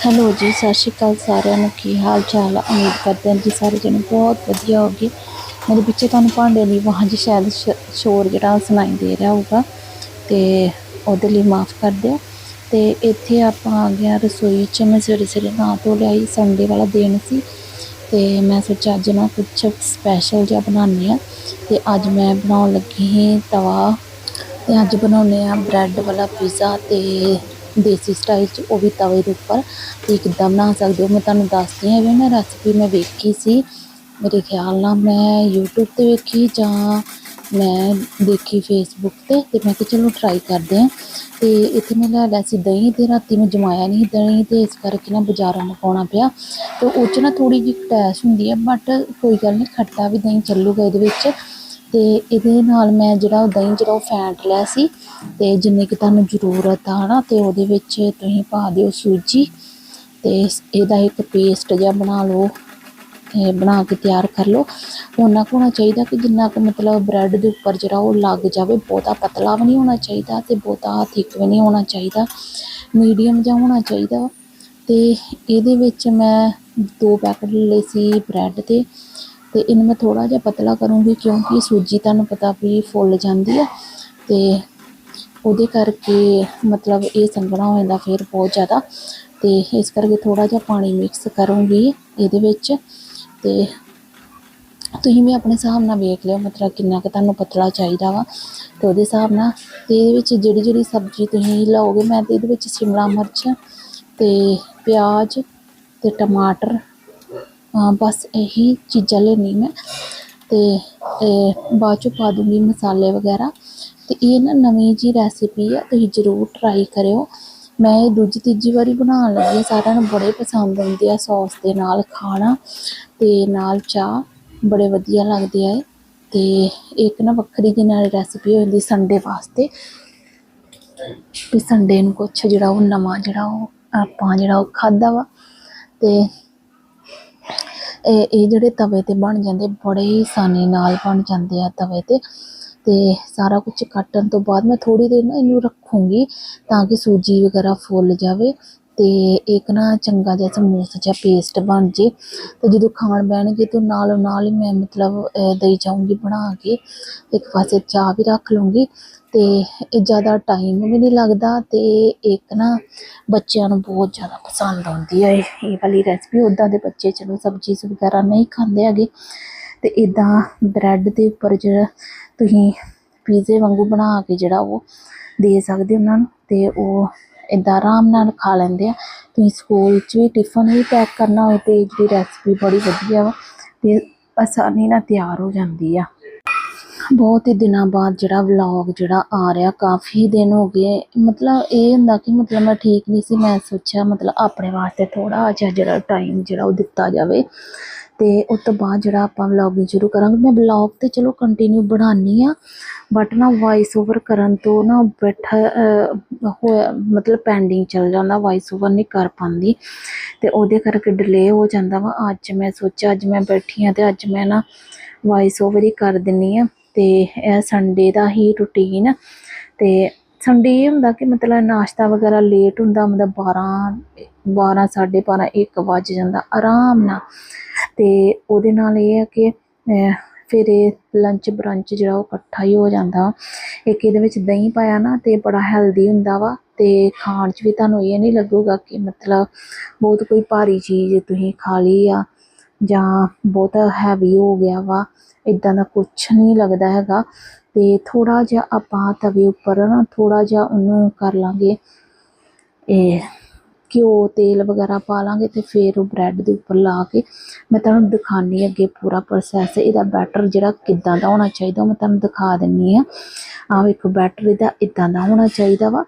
Hello ਜੀ, ਸਤਿ ਸ਼੍ਰੀ ਅਕਾਲ ਸਾਰਿਆਂ ਨੂੰ। ਕੀ ਹਾਲ ਚਾਲ ਆ? ਉਮੀਦ ਕਰਦੇ ਹਾਂ ਜੀ ਸਾਰੇ ਜਣੇ ਬਹੁਤ ਵਧੀਆ ਹੋਗੇ ਮੇਰੇ ਪਿੱਛੇ ਤੁਹਾਨੂੰ ਭਾਂਡੇ ਦੀ ਆਵਾਜ਼ ਸ਼ਾਇਦ ਸ਼- ਸ਼ੋਰ ਜਿਹੜਾ ਸੁਣਾਈ ਦੇ ਰਿਹਾ ਹੋਊਗਾ। ਤੇ ਉਹਦੇ ਲਈ ਮਾਫ ਕਰ ਦਿਓ ਤੇ ਇੱਥੇ ਆਪਾਂ ਆ ਗਿਆ ਰਸੋਈ 'ਚ। ਮੈਂ ਸਵੇਰੇ ਸਵੇਰੇ ਨਹਾ ਧੋ ਲਿਆਈ ਸੰਡੇ ਵਾਲਾ ਦਿਨ ਸੀ। ਤੇ ਮੈਂ ਸੋਚਿਆ ਅੱਜ ਨਾ ਕੁਝ ਸਪੈਸ਼ਲ ਜਿਹਾ ਬਣਾਉਂਦੇ ਆ ਤੇ ਅੱਜ ਮੈਂ ਬਣਾਉਣ ਲੱਗੀ ਸੀ ਤਵਾ। ਤੇ ਅੱਜ ਬਣਾਉਨੇ ਆ ਬ੍ਰੈਡ ਵਾਲਾ ਪੀਜ਼ਾ ਤੇ ਦੇਸੀ ਸਟਾਈਲ ਚ, ਉਹ ਵੀ ਤਵੇ ਦੇ ਉੱਪਰ ਤੁਸੀਂ ਕਿੱਦਾਂ ਬਣਾ ਸਕਦੇ ਹੋ? ਮੈਂ ਤੁਹਾਨੂੰ ਦੱਸਦੀ ਹਾਂ ਵੀ ਨਾ ਰੈਸਪੀ ਮੈਂ ਵੇਖੀ ਸੀ। ਮੇਰੇ ਖਿਆਲ ਨਾਲ ਮੈਂ YouTube ਤੇ ਵੇਖੀ ਜਾਂ ਮੈਂ ਦੇਖੀ ਫੇਸਬੁੱਕ ਤੇ ਤੇ ਮੈਂ ਕਿਹਾ ਚਲੋ ਟਰਾਈ ਕਰਦੇ ਹਾਂ। ਤੇ ਇੱਥੇ ਮੈਂ ਲੈ ਲਿਆ ਸੀ ਦਹੀਂ ਤੇ ਰਾਤੀ ਮੈਂ ਜਮਾਇਆ ਨਹੀਂ ਦਹੀਂ ਤੇ ਇਸ ਕਰਕੇ ਨਾ ਬਾਜ਼ਾਰੋਂ ਮੰਗਵਾਉਣਾ ਪਿਆ। ਤੇ ਉਹ 'ਚ ਨਾ ਥੋੜੀ ਜਿਹੀ ਖਟੈਸ ਹੁੰਦੀ ਹੈ ਬਟ ਕੋਈ ਗੱਲ ਨਹੀਂ, ਖੱਟਾ ਵੀ ਦਹੀਂ ਚੱਲੂਗਾ ਇਹਦੇ ਵਿੱਚ। ਤੇ ਇਹਦੇ ਨਾਲ ਮੈਂ ਜਿਹੜਾ ਦਹੀਂ ਜਿਹੜਾ ਉਹ ਫੈਂਟ ਲਿਆ ਸੀ ਤੇ ਜਿੰਨੀ ਕਿ ਤੁਹਾਨੂੰ ਜ਼ਰੂਰਤ ਆ ਨਾ ਤੇ ਉਹਦੇ ਵਿੱਚ ਤੁਸੀਂ ਪਾ ਦਿਓ ਸੂਜੀ ਤੇ ਇਹਦਾ ਇੱਕ ਪੇਸਟ ਜਿਹਾ ਬਣਾ ਲਓ ਇਹ ਬਣਾ ਕੇ ਤਿਆਰ ਕਰ ਲਓ। ਉਹਨਾਂ ਕੁ ਹੋਣਾ ਚਾਹੀਦਾ ਕਿ ਜਿੰਨਾ ਕੁ ਮਤਲਬ ਬ੍ਰੈਡ ਦੇ ਉੱਪਰ ਜਿਹੜਾ ਉਹ ਲੱਗ ਜਾਵੇ, ਬਹੁਤਾ ਪਤਲਾ ਵੀ ਨਹੀਂ ਹੋਣਾ ਚਾਹੀਦਾ ਤੇ ਬਹੁਤਾ ਥਿੱਕ ਵੀ ਨਹੀਂ ਹੋਣਾ ਚਾਹੀਦਾ ਮੀਡੀਅਮ ਜਿਹਾ ਹੋਣਾ ਚਾਹੀਦਾ। ਤੇ ਇਹਦੇ ਵਿੱਚ ਮੈਂ ਦੋ ਪੈਕਟ ਲਏ ਸੀ ਬ੍ਰੈਡ ਦੇ ਤੇ ਇਹਨੂੰ ਮੈਂ ਥੋੜਾ ਜਿਹਾ ਪਤਲਾ ਕਰੂੰਗੀ ਕਿਉਂਕਿ ਸੂਜੀ ਤੁਹਾਨੂੰ ਪਤਾ ਵੀ ਫੁੱਲ ਜਾਂਦੀ ਹੈ ਤੇ ਉਹਦੇ ਕਰਕੇ ਮਤਲਬ ਇਹ ਸੰਘਣਾ ਹੋ ਜਾਂਦਾ ਫਿਰ ਬਹੁਤ ਜ਼ਿਆਦਾ ਤੇ ਇਸ ਕਰਕੇ ਥੋੜਾ ਜਿਹਾ ਪਾਣੀ ਮਿਕਸ ਕਰੂੰਗੀ ਇਹਦੇ ਵਿੱਚ ਤੇ ਤੁਸੀਂ ਵੀ ਆਪਣੇ ਹਿਸਾਬ ਨਾਲ ਵੇਖ ਲਿਓ ਮਤਲਬ ਕਿੰਨਾ ਕੁ ਤੁਹਾਨੂੰ ਪਤਲਾ ਚਾਹੀਦਾ ਵਾ ਤੇ ਉਹਦੇ ਹਿਸਾਬ ਨਾਲ ਤੇ ਇਹਦੇ ਵਿੱਚ ਜਿਹੜੀ ਜਿਹੜੀ ਸਬਜ਼ੀ ਤੁਸੀਂ ਲਓਗੇ, ਮੈਂ ਤੇ ਇਹਦੇ ਵਿੱਚ ਸ਼ਿਮਲਾ ਮਿਰਚ ਤੇ ਪਿਆਜ਼ ਤੇ ਟਮਾਟਰ ਬਸ ਇਹੀ ਚੀਜ਼ਾਂ ਲੈਣੀ ਮੈਂ। ਤੇ ਬਾਅਦ ਚੋਂ ਪਾ ਦੂੰਗੀ ਮਸਾਲੇ ਵਗੈਰਾ। ਤੇ ਇਹ ਨਾ ਨਵੀਂ ਜੀ ਰੈਸਿਪੀ ਆ, ਤੁਸੀਂ ਜ਼ਰੂਰ ਟਰਾਈ ਕਰਿਓ। ਮੈਂ ਇਹ ਦੂਜੀ ਤੀਜੀ ਵਾਰੀ ਬਣਾਉਣ ਲੱਗੀ ਹਾਂ। ਸਾਰਿਆਂ ਨੂੰ ਬੜੇ ਪਸੰਦ ਆਉਂਦੇ ਆ ਸੌਸ ਦੇ ਨਾਲ ਖਾਣਾ। ਤੇ ਨਾਲ ਚਾਹ, ਬੜੇ ਵਧੀਆ ਲੱਗਦੇ ਆ ਇਹ। ਤੇ ਇੱਕ ਨਾ ਵੱਖਰੀ ਜਿਹੀ ਨਾਲ ਰੈਸਿਪੀ ਹੋ ਜਾਂਦੀ ਸੰਡੇ ਵਾਸਤੇ। ਵੀ ਸੰਡੇ ਨੂੰ ਕੁਛ ਜਿਹੜਾ ਉਹ ਨਵਾਂ ਜਿਹੜਾ ਉਹ ਆਪਾਂ ਜਿਹੜਾ ਉਹ ਖਾਦਾ ਵਾ। ਤੇ ਇਹ ਇਹ ਜਿਹੜੇ ਤਵੇ ਤੇ ਬਣ ਜਾਂਦੇ, ਬੜੇ ਹੀ ਆਸਾਨੀ ਨਾਲ ਬਣ ਜਾਂਦੇ ਆ ਤਵੇ ਤੇ। ਤੇ ਸਾਰਾ ਕੁਝ ਕੱਟਣ ਤੋਂ ਬਾਅਦ ਮੈਂ ਥੋੜੀ ਦੇਰ ਨਾ ਇਹਨੂੰ ਰੱਖੂੰਗੀ ਤਾਂ ਕਿ ਸੂਜੀ ਵਗੈਰਾ ਫੁੱਲ ਜਾਵੇ ਤੇ ਇੱਕ ਨਾ ਚੰਗਾ ਜਿਹਾ ਸਮੂਥ ਜਿਹਾ ਪੇਸਟ ਬਣ ਜੇ। ਤੇ ਜਦੋਂ ਖਾਣ ਬਹਿਣਗੇ ਤੇ ਨਾਲੋਂ ਨਾਲ ਹੀ ਮੈਂ ਮਤਲਬ ਦਈ ਜਾਊਂਗੀ ਬਣਾ ਕੇ। ਇੱਕ ਪਾਸੇ ਚਾਹ ਵੀ ਰੱਖ ਲੂੰਗੀ ਤੇ ਇਹ ਜ਼ਿਆਦਾ ਟਾਈਮ ਵੀ ਨਹੀਂ ਲੱਗਦਾ ਤੇ ਇੱਕ ਨਾ ਬੱਚਿਆਂ ਨੂੰ ਬਹੁਤ ਜ਼ਿਆਦਾ ਪਸੰਦ ਆਉਂਦੀ ਹੈ ਇਹ ਇਹ ਵਾਲੀ ਰੈਸਪੀ ਉੱਦਾਂ ਦੇ ਬੱਚੇ ਚਲੋ ਸਬਜ਼ੀ ਵਗੈਰਾ ਨਹੀਂ ਖਾਂਦੇ ਹੈਗੇ। ਤੇ ਇਦਾਂ ਬ੍ਰੈਡ ਦੇ ਉੱਪਰ ਜਿਹੜਾ ਤੁਸੀਂ ਪੀਜ਼ੇ ਵਾਂਗੂ ਬਣਾ ਕੇ ਜਿਹੜਾ ਉਹ ਦੇ ਸਕਦੇ ਉਹਨਾਂ ਨੂੰ ਤੇ ਉਹ ਇਦਾਂ ਆਰਾਮ ਨਾਲ ਖਾ ਲੈਂਦੇ ਆ। ਤੁਸੀਂ ਸਕੂਲ 'ਚ ਵੀ ਟਿਫਨ ਵੀ ਪੈਕ ਕਰਨਾ ਹੋਵੇ ਤੇ ਜਿਹੜੀ ਰੈਸਪੀ ਬੜੀ ਵਧੀਆ ਵਾ ਤੇ ਆਸਾਨੀ ਨਾਲ ਤਿਆਰ ਹੋ ਜਾਂਦੀ ਆ। ਬਹੁਤ ਹੀ ਦਿਨਾਂ ਬਾਅਦ ਜਿਹੜਾ ਵਲੌਗ ਜਿਹੜਾ ਆ ਰਿਹਾ, ਕਾਫੀ ਦਿਨ ਹੋ ਗਏ। ਮਤਲਬ ਇਹ ਹੁੰਦਾ ਕਿ ਮਤਲਬ ਮੈਂ ਠੀਕ ਨਹੀਂ ਸੀ, ਮੈਂ ਸੋਚਿਆ ਮਤਲਬ ਆਪਣੇ ਵਾਸਤੇ ਥੋੜਾ ਜਿਹਾ ਜਿਹੜਾ ਟਾਈਮ ਜਿਹੜਾ ਉਹ ਦਿੱਤਾ ਜਾਵੇ। ਤੇ ਉਸ ਤੋਂ ਬਾਅਦ ਜਿਹੜਾ ਆਪਾਂ ਵਲੌਗਿੰਗ ਸ਼ੁਰੂ ਕਰਾਂਗੇ, ਮੈਂ ਵਲੌਗ ਤੇ ਚਲੋ ਕੰਟੀਨਿਊ ਬਣਾਉਣੀ ਆ ਬਟ ਨਾ ਵਾਇਸ ਓਵਰ ਕਰਨ ਤੋਂ ਨਾ ਬੈਠਾ ਹੋਇਆ ਮਤਲਬ ਪੈਂਡਿੰਗ ਚੱਲ ਜਾਂਦਾ ਵਾਇਸ ਓਵਰ ਨਹੀਂ ਕਰ ਪਾਉਂਦੀ। ਤੇ ਉਹਦੇ ਕਰਕੇ ਡਿਲੇ ਹੋ ਜਾਂਦਾ ਵਾ। ਅੱਜ ਮੈਂ ਸੋਚਿਆ, ਅੱਜ ਮੈਂ ਬੈਠੀ ਆ ਤੇ ਅੱਜ ਮੈਂ ਨਾ ਵਾਇਸ ਓਵਰ ਹੀ ਕਰ ਦਿੰਨੀ ਆ ਤੇ ਇਹ ਸੰਡੇ ਦਾ ਹੀ ਰੁਟੀਨ ਤੇ ਸੰਡੇ ਇਹ ਹੁੰਦਾ ਕਿ ਮਤਲਬ ਨਾਸ਼ਤਾ ਵਗੈਰਾ ਲੇਟ ਹੁੰਦਾ, ਮਤਲਬ 12 12 12:30 1 ਵੱਜ ਜਾਂਦਾ ਆਰਾਮ ਨਾਲ। ਤੇ ਉਹਦੇ ਨਾਲ ਇਹ ਹੈ ਕਿ ਫਿਰ ਇਹ ਲੰਚ ਬ੍ਰੰਚ ਜਿਹੜਾ ਉਹ ਇਕੱਠਾ ਹੀ ਹੋ ਜਾਂਦਾ। ਇੱਕ ਇਹਦੇ ਵਿੱਚ ਦਹੀਂ ਪਾਇਆ ਨਾ ਤੇ ਬੜਾ ਹੈਲਦੀ ਹੁੰਦਾ ਵਾ ਤੇ ਖਾਣ 'ਚ ਵੀ ਤੁਹਾਨੂੰ ਇਹ ਨਹੀਂ ਲੱਗੂਗਾ ਕਿ ਮਤਲਬ ਬਹੁਤ ਕੋਈ ਭਾਰੀ ਚੀਜ਼ ਤੁਸੀਂ ਖਾ ਲਈ ਆ। ਜਾਂ ਬਹੁਤਾ ਹੈਵੀ ਹੋ ਗਿਆ ਵਾ ਇਦਾਂ ਦਾ ਕੁਝ ਨਹੀਂ ਲੱਗਦਾ ਹੈਗਾ। ਤੇ ਥੋੜਾ ਜਿਹਾ ਆਪਾਂ ਤਵੇ ਉੱਪਰ ਨਾ ਥੋੜਾ ਜਿਹਾ ਉਹਨੂੰ ਕਰ ਲਾਂਗੇ, ਇਹ ਘਿਓ, ਤੇਲ ਵਗੈਰਾ ਪਾ ਲਾਂਗੇ ਤੇ ਫਿਰ ਉਹ ਬ੍ਰੈਡ ਦੇ ਉੱਪਰ ਲਾ ਕੇ ਮੈਂ ਤੁਹਾਨੂੰ ਦਿਖਾਣੀ ਅੱਗੇ ਪੂਰਾ ਪ੍ਰੋਸੈਸ ਇਹਦਾ ਬੈਟਰ ਜਿਹੜਾ ਕਿੱਦਾਂ ਦਾ ਹੋਣਾ ਚਾਹੀਦਾ ਉਹ ਮੈਂ ਤੁਹਾਨੂੰ ਦਿਖਾ ਦਿੰਨੀ ਆ ਆਹ ਵੇਖੋ ਬੈਟਰ ਇਹਦਾ ਇਦਾਂ ਦਾ ਹੋਣਾ ਚਾਹੀਦਾ ਵਾ।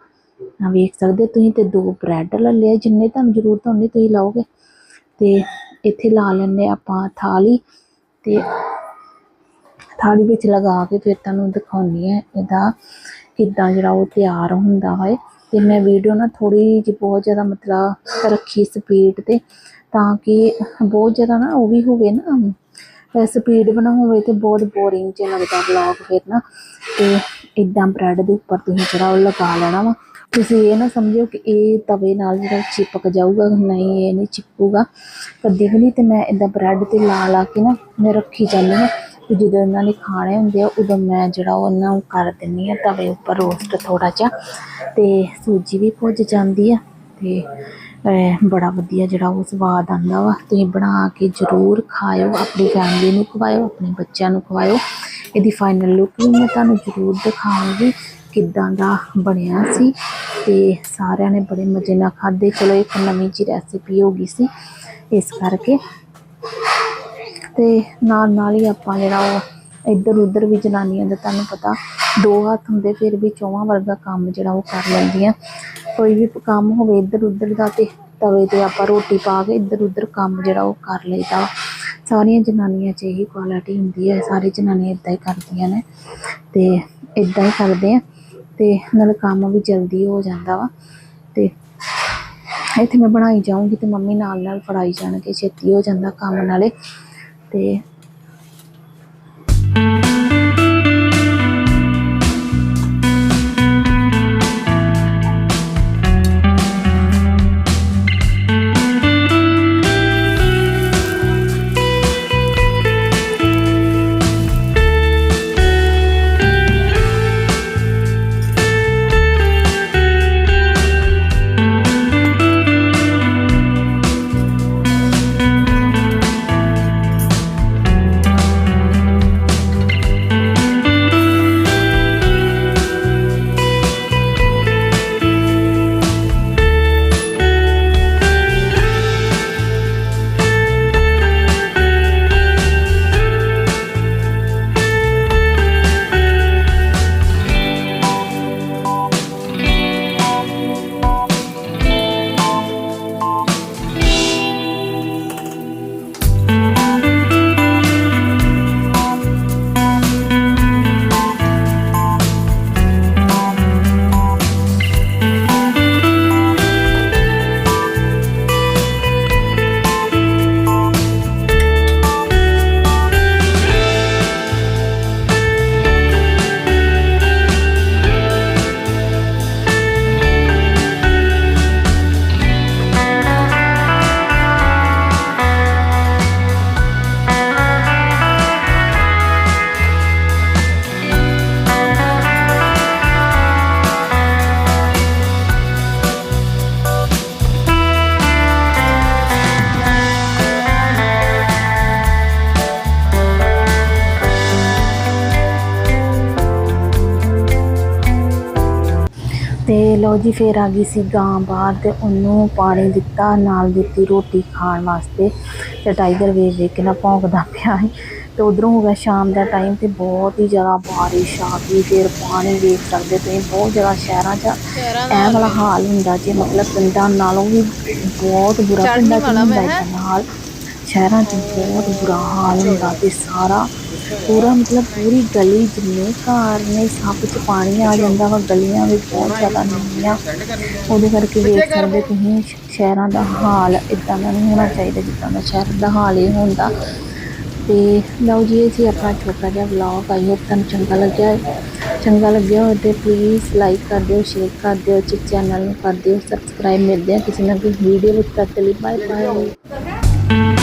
ਆ ਵੇਖ ਸਕਦੇ ਤੁਸੀਂ ਤੇ ਦੋ ਬ੍ਰੈਡ ਲੈ ਲਿਆ ਜਿੰਨੇ ਤੁਹਾਨੂੰ ਜ਼ਰੂਰਤ ਹੁੰਦੀ ਤੁਸੀਂ ਲਾਓਗੇ। ਤੇ ਇੱਥੇ ਲਾ ਲੈਣੇ ਆਪਾਂ ਥਾਲੀ ਤੇ ਥਾਲੀ ਵਿੱਚ ਲਗਾ ਕੇ ਫਿਰ ਤੁਹਾਨੂੰ ਦਿਖਾਉਣੀ ਹੈ ਇਹਦਾ ਕਿੱਦਾਂ ਜਿਹੜਾ ਉਹ ਤਿਆਰ ਹੁੰਦਾ ਹੈ ਤੇ ਮੈਂ ਵੀਡੀਓ ਨਾ ਥੋੜੀ ਜਿਹੀ ਬਹੁਤ ਜ਼ਿਆਦਾ ਮਤਲਬ ਰੱਖੀ ਸਪੀਡ ਤੇ ਤਾਂ ਕਿ ਬਹੁਤ ਜ਼ਿਆਦਾ ਨਾ ਉਹ ਵੀ ਹੋਵੇ ਨਾ ਸਪੀਡ ਬਣਾ ਹੋਵੇ ਤੇ ਬਹੁਤ ਬੋਰਿੰਗ ਜਿਹਾ ਲੱਗਦਾ ਵਲੌਗ ਫਿਰ ਨਾ। ਤੇ ਇਦਾਂ ਬ੍ਰੈਡ ਦੇ ਉੱਪਰ ਤੁਸੀਂ ਜਿਹੜਾ ਉਹ ਲਗਾ ਲੈਣਾ ਵਾ। ਤੁਸੀਂ ਇਹ ਨਾ ਸਮਝਿਓ ਕਿ ਇਹ ਤਵੇ ਨਾਲ ਜਿਹੜਾ ਚਿਪਕ ਜਾਊਗਾ, ਨਹੀਂ ਇਹ ਨਹੀਂ ਚਿਪਕੂਗਾ। ਕਦੀ ਵੀ ਨਹੀਂ ਤੇ ਮੈਂ ਇਦਾਂ ਬ੍ਰੈਡ ਤੇ ਲਾ ਲਾ ਕੇ ਨਾ ਮੈਂ ਰੱਖੀ ਜਾਂਦੀ ਹਾਂ। ਤੇ ਜਦੋਂ ਇਹਨਾਂ ਨੇ ਖਾਣੇ ਹੁੰਦੇ ਆ, ਉਦੋਂ ਮੈਂ ਜਿਹੜਾ ਉਹ ਉਹਨਾਂ ਨੂੰ ਕਰ ਦਿੰਦੀ ਆ ਤਵੇ ਉੱਪਰ ਰੋਸਟ ਥੋੜਾ ਜਿਹਾ। ਤੇ ਸੂਜੀ ਵੀ ਭੁੱਜ ਜਾਂਦੀ ਆ ਤੇ ਬੜਾ ਵਧੀਆ ਜਿਹੜਾ ਉਹ ਸਵਾਦ ਆਉਂਦਾ ਵਾ। ਤੁਸੀਂ ਬਣਾ ਕੇ ਜ਼ਰੂਰ ਖਾਇਓ, ਆਪਣੀ ਫੈਮਿਲੀ ਨੂੰ ਖਵਾਇਓ, ਆਪਣੇ ਬੱਚਿਆਂ ਨੂੰ ਖਵਾਇਓ। ਇਹਦੀ ਫਾਈਨਲ ਲੁੱਕ ਵੀ ਮੈਂ ਤੁਹਾਨੂੰ ਜ਼ਰੂਰ ਦਿਖਾਵਾਂਗੀ ਕਿੱਦਾਂ ਦਾ ਬਣਿਆ ਸੀ ਤੇ ਸਾਰਿਆਂ ਨੇ ਬੜੇ ਮਜ਼ੇ ਨਾਲ ਖਾਧੇ। ਚਲੋ, ਇੱਕ ਨਵੀਂ ਜੀ ਰੈਸਿਪੀ ਹੋ ਗਈ ਸੀ ਇਸ ਕਰਕੇ। ਤੇ ਨਾਲ ਨਾਲ ਹੀ ਆਪਾਂ ਜਿਹੜਾ ਉਹ ਇੱਧਰ ਉੱਧਰ ਵੀ ਜਨਾਨੀਆਂ ਦਾ ਤੁਹਾਨੂੰ ਪਤਾ, ਦੋ ਹੱਥ ਹੁੰਦੇ ਫਿਰ ਵੀ ਚੌਵਾਂ ਵਰਗਾ ਕੰਮ ਜਿਹੜਾ ਉਹ ਕਰ ਲੈਂਦੀਆਂ। ਕੋਈ ਵੀ ਕੰਮ ਹੋਵੇ ਇੱਧਰ ਉੱਧਰ ਦਾ ਤੇ ਤਵੇ ਤੇ ਆਪਾਂ ਰੋਟੀ ਪਾ ਕੇ ਇੱਧਰ ਉੱਧਰ ਕੰਮ ਜਿਹੜਾ ਉਹ ਕਰ ਲਈਦਾ। ਸਾਰੀਆਂ ਜਨਾਨੀਆਂ 'ਚ ਇਹੀ ਕੁਆਲਿਟੀ ਹੁੰਦੀ ਹੈ, ਸਾਰੀ ਜਨਾਨੀਆਂ ਇਦਾਂ ਹੀ ਕਰਦੀਆਂ ਨੇ ਤੇ ਇਦਾਂ ਹੀ ਕਰਦੇ ਆ। ਤੇ ਨਾਲ ਕੰਮ ਵੀ ਜਲਦੀ ਹੋ ਜਾਂਦਾ ਵਾ। ਤੇ ਇੱਥੇ ਮੈਂ ਬਣਾਈ ਜਾਊਂਗੀ ਤੇ ਮੰਮੀ ਨਾਲ ਨਾਲ ਫੜਾਈ ਜਾਣਗੇ, ਛੇਤੀ ਹੋ ਜਾਂਦਾ ਕੰਮ ਨਾਲੇ। ਤੇ ਤੇ ਲਓ ਜੀ ਫੇਰ ਆ ਗਈ ਸੀ ਗਾਂ ਬਾਹਰ ਤੇ ਉਹਨੂੰ ਪਾਣੀ ਦਿੱਤਾ ਨਾਲ ਦਿੱਤੀ ਰੋਟੀ ਖਾਣ ਵਾਸਤੇ। ਤੇ ਟਾਈਗਰ ਵੇਖ ਵੇਖ ਕੇ ਨਾ ਭੌਂਕਦਾ ਪਿਆ ਸੀ। ਤੇ ਉਧਰੋਂ ਹੋ ਗਿਆ ਸ਼ਾਮ ਦਾ ਟਾਈਮ ਤੇ ਬਹੁਤ ਹੀ ਜ਼ਿਆਦਾ ਬਾਰਿਸ਼ ਆ ਗਈ। ਫਿਰ ਪਾਣੀ ਵੇਖ ਸਕਦੇ ਤੁਸੀਂ ਬਹੁਤ ਜ਼ਿਆਦਾ ਸ਼ਹਿਰਾਂ 'ਚ ਇਹ ਵਾਲਾ ਹਾਲ ਹੁੰਦਾ ਜੇ ਮਤਲਬ ਪਿੰਡਾਂ ਨਾਲੋਂ ਵੀ ਬਹੁਤ ਬੁਰਾ ਪਿੰਡਾਂ 'ਚ ਹੁੰਦਾ ਹਾਲ ਸ਼ਹਿਰਾਂ 'ਚ ਬਹੁਤ ਬੁਰਾ ਹਾਲ ਹੁੰਦਾ ਤੇ ਸਾਰਾ ਪੂਰਾ ਮਤਲਬ ਪੂਰੀ ਗਲੀ ਜਿੰਨੇ ਘਰ ਨੇ, ਸਭ 'ਚ ਪਾਣੀ ਆ ਜਾਂਦਾ ਵਾ, ਗਲੀਆਂ ਵੀ ਬਹੁਤ ਜ਼ਿਆਦਾ ਨੀਵੀਆਂ ਉਹਦੇ ਕਰਕੇ ਵੇਖ ਸਕਦੇ ਤੁਸੀਂ ਸ਼ਹਿਰਾਂ ਦਾ ਹਾਲ ਇਦਾਂ ਦਾ ਨਹੀਂ ਹੋਣਾ ਚਾਹੀਦਾ ਜਿੱਦਾਂ ਦਾ ਸ਼ਹਿਰ ਦਾ ਹਾਲ ਇਹ ਹੁੰਦਾ। ਤੇ ਲਓ ਜੀ, ਇਹ ਸੀ ਆਪਣਾ ਛੋਟਾ ਜਿਹਾ ਵਲੌਗ ਆਈ ਹੋਪ ਤੁਹਾਨੂੰ ਚੰਗਾ ਲੱਗਿਆ। ਚੰਗਾ ਲੱਗਿਆ ਹੋਵੇ ਤੇ ਪਲੀਜ਼ ਲਾਈਕ ਕਰ ਦਿਓ ਸ਼ੇਅਰ ਕਰ ਦਿਓ ਚੈਨਲ ਨੂੰ ਕਰ ਦਿਓ ਸਬਸਕ੍ਰਾਈਬ ਮਿਲਦੇ ਆ ਕਿਸੇ ਨਾ ਕਿਸੇ ਵੀਡੀਓ ਵਿੱਚ। ਤਦ ਲਈ ਬਾਏ ਬਾਏ